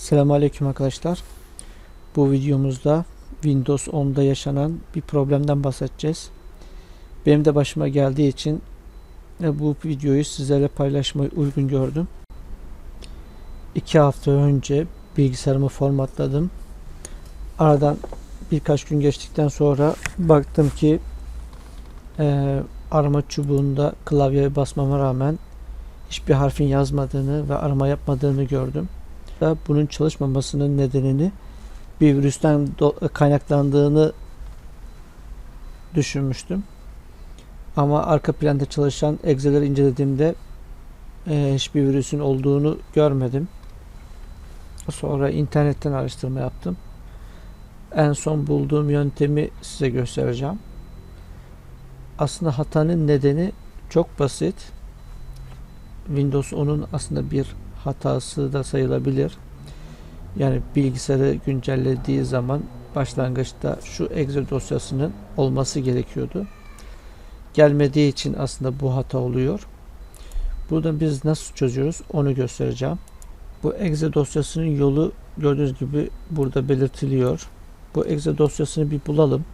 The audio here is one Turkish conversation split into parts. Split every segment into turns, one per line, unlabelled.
Selamünaleyküm arkadaşlar. Bu videomuzda Windows 10'da yaşanan bir problemden bahsedeceğiz. Benim de başıma geldiği için e, bu videoyu sizlerle paylaşmayı uygun gördüm. İki hafta önce bilgisayarımı formatladım. Aradan birkaç gün geçtikten sonra baktım ki e, arama çubuğunda klavyeye basmama rağmen hiçbir harfin yazmadığını ve arama yapmadığını gördüm da bunun çalışmamasının nedenini bir virüsten kaynaklandığını düşünmüştüm. Ama arka planda çalışan egzeleri incelediğimde e, hiçbir virüsün olduğunu görmedim. Sonra internetten araştırma yaptım. En son bulduğum yöntemi size göstereceğim. Aslında hatanın nedeni çok basit. Windows 10'un aslında bir hatası da sayılabilir. Yani bilgisayarı güncellediği zaman başlangıçta şu exe dosyasının olması gerekiyordu. Gelmediği için aslında bu hata oluyor. Burada biz nasıl çözüyoruz onu göstereceğim. Bu exe dosyasının yolu gördüğünüz gibi burada belirtiliyor. Bu exe dosyasını bir bulalım.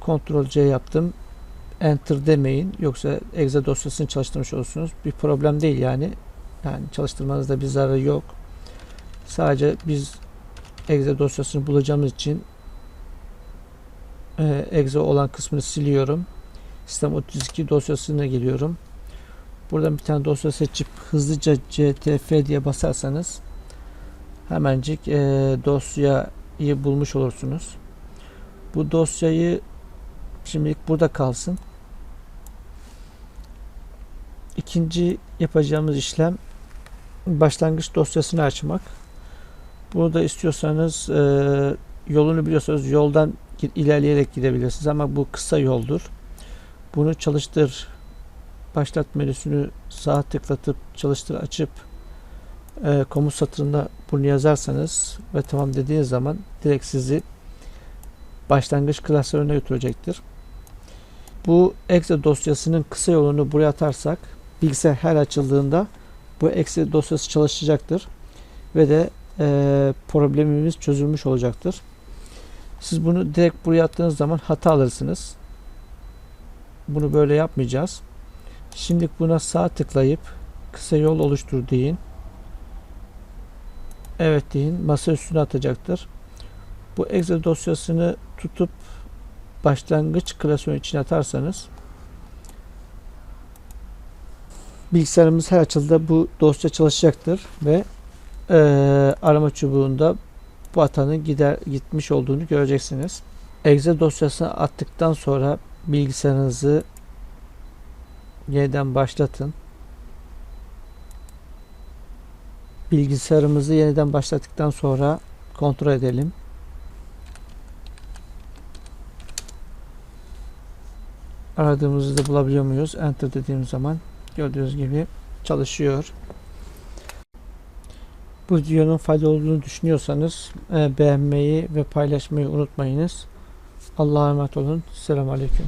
Ctrl C yaptım. Enter demeyin. Yoksa exe dosyasını çalıştırmış olursunuz. Bir problem değil yani. Yani çalıştırmanızda bir zararı yok. Sadece biz exe dosyasını bulacağımız için e, exe olan kısmını siliyorum. Sistem 32 dosyasına geliyorum. Buradan bir tane dosya seçip hızlıca ctf diye basarsanız hemencik e, dosyayı bulmuş olursunuz. Bu dosyayı şimdilik burada kalsın. İkinci yapacağımız işlem başlangıç dosyasını açmak. Burada istiyorsanız e, yolunu biliyorsanız yoldan ilerleyerek gidebilirsiniz ama bu kısa yoldur. Bunu çalıştır başlat menüsünü sağ tıklatıp çalıştır açıp e, komut satırında bunu yazarsanız ve tamam dediğiniz zaman direkt sizi başlangıç klasörüne götürecektir. Bu exe dosyasının kısa yolunu buraya atarsak bilgisayar her açıldığında bu exe dosyası çalışacaktır ve de e, problemimiz çözülmüş olacaktır. Siz bunu direkt buraya attığınız zaman hata alırsınız. Bunu böyle yapmayacağız. Şimdi buna sağ tıklayıp kısa yol oluştur deyin. Evet deyin. Masa üstüne atacaktır. Bu exe dosyasını tutup başlangıç klasörün içine atarsanız bilgisayarımız her açıldığında bu dosya çalışacaktır ve e, arama çubuğunda bu hatanın gider gitmiş olduğunu göreceksiniz. Exe dosyasını attıktan sonra bilgisayarınızı yeniden başlatın. Bilgisayarımızı yeniden başlattıktan sonra kontrol edelim. Aradığımızı da bulabiliyor muyuz? Enter dediğim zaman gördüğünüz gibi çalışıyor. Bu videonun faydalı olduğunu düşünüyorsanız e, beğenmeyi ve paylaşmayı unutmayınız. Allah'a emanet olun. Selamun Aleyküm.